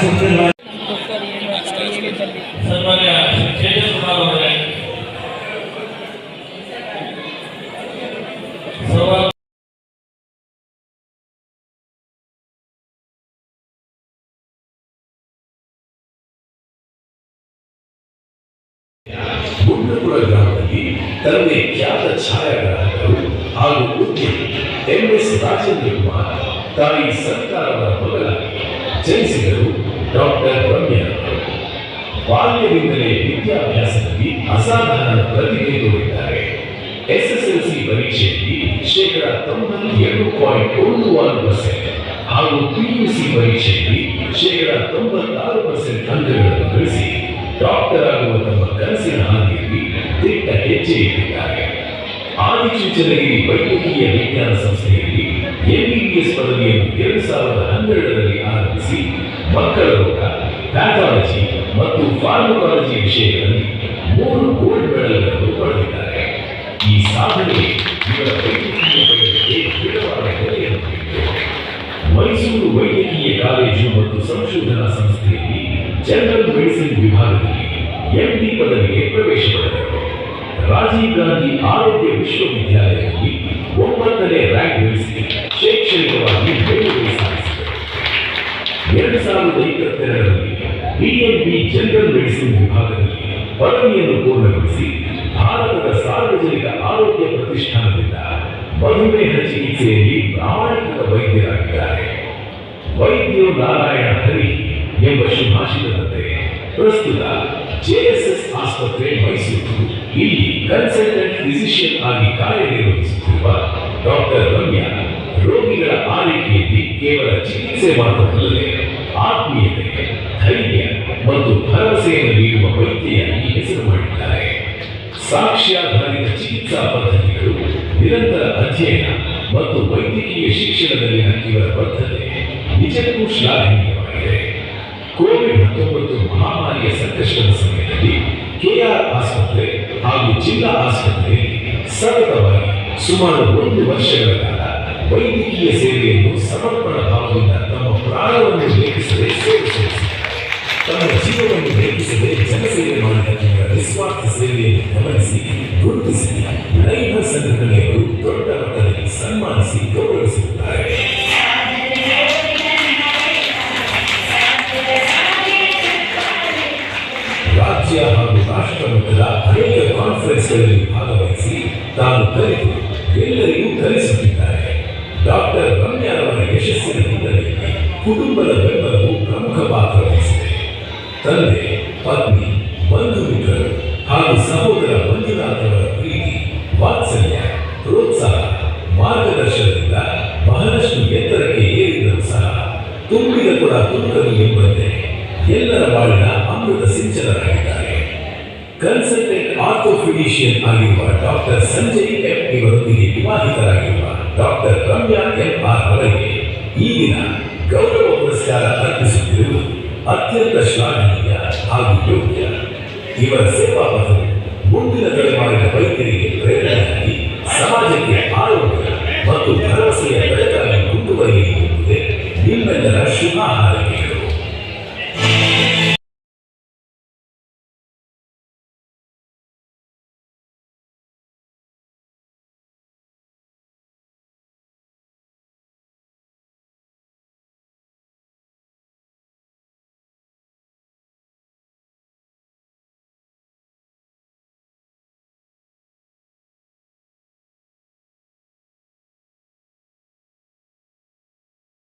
something like Gundapura ಗ್ರಾಮದಲ್ಲಿ ತಂದೆ ಖ್ಯಾತ ಛಾಯಾಗ್ರಾಹಕರು ಹಾಗೂ ಉದ್ಯಮಿ ಎಂ ಎಸ್ ರಾಜೇಂದ್ರ ಕುಮಾರ್ ತಾಯಿ ಸರ್ಕಾರದ ಮಗಳಾಗಿ ಜನಿಸಿದರು ಡಾಕ್ಟರ್ ರಮ್ಯಾ. ಬಾಲ್ಯದಿಂದಲೇ ವಿದ್ಯಾಭ್ಯಾಸದಲ್ಲಿ ಅಸಾಧಾರಣ ಪ್ರತಿಭೆ ತೋರಿದ್ದಾರೆ ಎಸ್ಎಸ್ಎಲ್ಸಿ ಪರೀಕ್ಷೆಯಲ್ಲಿ ಶೇಕಡ ತೊಂಬತ್ತೆರಡು ಪಾಯಿಂಟ್ ಒಂದು ಆರು ಪರ್ಸೆಂಟ್ ಹಾಗೂ ಪಿಯುಸಿ ಪರೀಕ್ಷೆಯಲ್ಲಿ ಶೇಕಡ ತೊಂಬತ್ತಾರು ಪರ್ಸೆಂಟ್ ಅಂಕಗಳನ್ನು ಗಳಿಸಿ ಡಾಕ್ಟರ್ ಆಗುವ ತಮ್ಮ ಕನಸಿನ ಹಾದಿಯಲ್ಲಿ ದಿಟ್ಟ ಹೆಜ್ಜೆ ಇಟ್ಟಿದ್ದಾರೆ ಆದಿಚುಂಚನಗಿರಿ ವೈದ್ಯಕೀಯ ವಿಜ್ಞಾನ ಸಂಸ್ಥೆಯಲ್ಲಿ ಎಂಬಿಬಿಎಸ್ ಪದವಿಯನ್ನು ಎರಡು ಸಾವಿರದ ಹನ್ನೆರಡರಲ್ಲಿ ಆರಂಭಿಸಿ ಮಕ್ಕಳ ರೋಗ, ಪ್ಯಾಥಾಲಜಿ ಮತ್ತು ಫಾರ್ಮಕಾಲಜಿ ವಿಷಯಗಳಲ್ಲಿ ಮೂರು ಗೋಲ್ಡ್ ಮೆಡಲ್ಗಳನ್ನು ಪಡೆದಿದ್ದಾರೆ ಈ ಸಾಧನೆ ಇವರ ವೈದ್ಯಕೀಯ. ಮೈಸೂರು ವೈದ್ಯಕೀಯ ಕಾಲೇಜು ಮತ್ತು ಸಂಶೋಧನಾ ಸಂಸ್ಥೆಯಲ್ಲಿ ಜನರಲ್ ಮೆಡಿಸಿನ್ ವಿಭಾಗದಲ್ಲಿ ಎಂಡಿ ಪದವಿಗೆ ಪ್ರವೇಶ ಪಡೆದರು ರಾಜೀವ್ ಗಾಂಧಿ ಆರೋಗ್ಯ ವಿಶ್ವವಿದ್ಯಾಲಯದಲ್ಲಿ ಒಂಬತ್ತನೇ ರ್ಯಾಂಕ್ ಗಳಿಸಿ ಶೈಕ್ಷಣಿಕವಾಗಿ ಮೇಲುಗೈ ಸಾಧಿಸಿದರು ಎರಡು ಸಾವಿರದ ಇಪ್ಪತ್ತೆರಡರಲ್ಲಿ ಬಿಎನ್ಬಿ ಜನರಲ್ ಮೆಡಿಸಿನ್ ವಿಭಾಗದಲ್ಲಿ ಪದವಿಯನ್ನು ಪೂರ್ಣಗೊಳಿಸಿ ಭಾರತದ ಸಾರ್ವಜನಿಕ ಆರೋಗ್ಯ ಪ್ರತಿಷ್ಠಾನದಿಂದ ಮಧುಮೇಹ ಚಿಕಿತ್ಸೆಯಲ್ಲಿ ಪ್ರಾಮಾಣಿಕ ವೈದ್ಯರಾಗಿದ್ದಾರೆ ವೈದ್ಯೋ ನಾರಾಯಣ ಹರಿ ಎಂಬ ಶುಭಾಶಯದಂತೆ ಪ್ರಸ್ತುತ ಜೆಎಸ್ಎಸ್ ಆಸ್ಪತ್ರೆ ಮೈಸೂರು. ಇಲ್ಲಿ ಕನ್ಸಲ್ಟೆಂಟ್ ಫಿಸಿಷಿಯನ್ ಆಗಿ ಕಾರ್ಯನಿರ್ವಹಿಸುತ್ತಿರುವ ಡಾಕ್ಟರ್ ರಮ್ಯಾ, ರೋಗಿಗಳ ಆರೈಕೆಯಲ್ಲಿ ಕೇವಲ ಚಿಕಿತ್ಸೆ ಮಾತ್ರವಲ್ಲದೆ ಆತ್ಮೀಯತೆ, ಧೈರ್ಯ ಮತ್ತು ಭರವಸೆಯನ್ನು ನೀಡುವ ವೈದ್ಯೆಯಾಗಿ ಹೆಸರು ಮಾಡಿದ್ದಾರೆ. ಸಾಕ್ಷ್ಯಾಧಾರಿತ ಚಿಕಿತ್ಸಾ ಪದ್ಧತಿಗಳು ನಿರಂತರ ಅಧ್ಯಯನ ಮತ್ತು ವೈದ್ಯಕೀಯ ಶಿಕ್ಷಣದಲ್ಲಿನ ಇವರ ಬದ್ಧತೆ ನಿಜಕ್ಕೂ ಶ್ಲಾಘನೀಯವಾಗಿದೆ. ಕೋವಿಡ್ ಹತ್ತೊಂಬತ್ತು ಮಹಾಮಾರಿಯ ಸಂಕಷ್ಟದ ಸಮಯದಲ್ಲಿ ಕೆಆರ್ ಆಸ್ಪತ್ರೆ ಹಾಗೂ ಜಿಲ್ಲಾ ಆಸ್ಪತ್ರೆಯಲ್ಲಿ ಸತತವಾಗಿ ಸುಮಾರು ಒಂದು ವರ್ಷಗಳ ಕಾಲ ವೈದ್ಯಕೀಯ ಸೇವೆಯನ್ನು ಸಮರ್ಪಣ ಭಾವದಿಂದ ತಮ್ಮ ಪ್ರಾಣವನ್ನು ಲೇಖಿಸದೆ ಸೇವೆ ಸಲ್ಲಿಸಿದ್ದಾರೆ. ತಮ್ಮ ಜೀವನವನ್ನು ಲೇಖಿಸದೆ ಜನಸೇವೆ ಮಾಡಿದ ನಿಸ್ವಾರ್ಥ ಸೇವೆಯನ್ನು ಗಮನಿಸಿ ಗುರುತಿಸಿ ರೈತ ಸಂಘಟನೆಯವರು ದೊಡ್ಡ ಮಟ್ಟದಲ್ಲಿ ಸನ್ಮಾನಿಸಿ ಗೌರವಿಸಿರುತ್ತಾರೆ ರಾಜ್ಯ ಹಾಗೂ ರಾಷ್ಟ್ರ ಮಟ್ಟದ ಅನೇಕ ಕಾನ್ಫರೆನ್ಸ್ಗಳಲ್ಲಿ ಭಾಗವಹಿಸಿ ತಾನು ಕಲಿತು ಎಲ್ಲರಿಗೂ ಕಲಿಸುತ್ತಿದ್ದಾರೆ. ಡಾಕ್ಟರ್ ರಮ್ಯಾರವರ ಯಶಸ್ಸಿನ ಹಿನ್ನೆಲೆಯಲ್ಲಿ ಕುಟುಂಬದ ಬೆಂಬಲವು ಪ್ರಮುಖ ಪಾತ್ರ ವಹಿಸಿದೆ. ತಂದೆ, ಪತ್ನಿ ಬಂಧು ಮಿತ್ರರು ಹಾಗೂ ಸಹೋದರ ಮಂಜುನಾಥರವರ ಪ್ರೀತಿ, ವಾತ್ಸಲ್ಯ, ಪ್ರೋತ್ಸಾಹ, ಮಾರ್ಗದರ್ಶನದಿಂದ ಬಹಳಷ್ಟು ಎತ್ತರಕ್ಕೆ ಏರಿದರೂ ಸಹ ತುಂಬಿದ ಕೂಡ ತುರುಕಲು ಎಂಬಂತೆ ಎಲ್ಲರ ಬಾಳಿನ ಅಮೃತ ಸಿಂಚನರಾಗಿದ್ದಾರೆ. ಕನ್ಸಲ್ಟೆಂಟ್ ಆರ್ಥೋಫಿಡಿಷಿಯನ್ ಆಗಿರುವ ಡಾಕ್ಟರ್ ಸಂಜಯ್ ಎಂ ಇವರೊಂದಿಗೆ ವಿವಾಹಿತರಾಗಿರುವ ಡಾಕ್ಟರ್ ರಮ್ಯಾ ಎಂ ಆರ್ ಅವರಿಗೆ ಈ ದಿನ ಗೌರವ ಪುರಸ್ಕಾರ ಅರ್ಪಿಸುತ್ತಿರುವುದು ಅತ್ಯಂತ ಶ್ಲಾಘನೀಯ ಹಾಗೂ ಯೋಗ್ಯ. ಇವರ ಸೇವಾ ಬದಲು ಮುಂದಿನ ತಲೆಮಾರಿನ ವೈದ್ಯರಿಗೆ ಪ್ರೇರಣೆಯಾಗಿ ಸಮಾಜಕ್ಕೆ ಆರೋಗ್ಯ ಮತ್ತು ಭರವಸೆಯ ಬೆಳೆ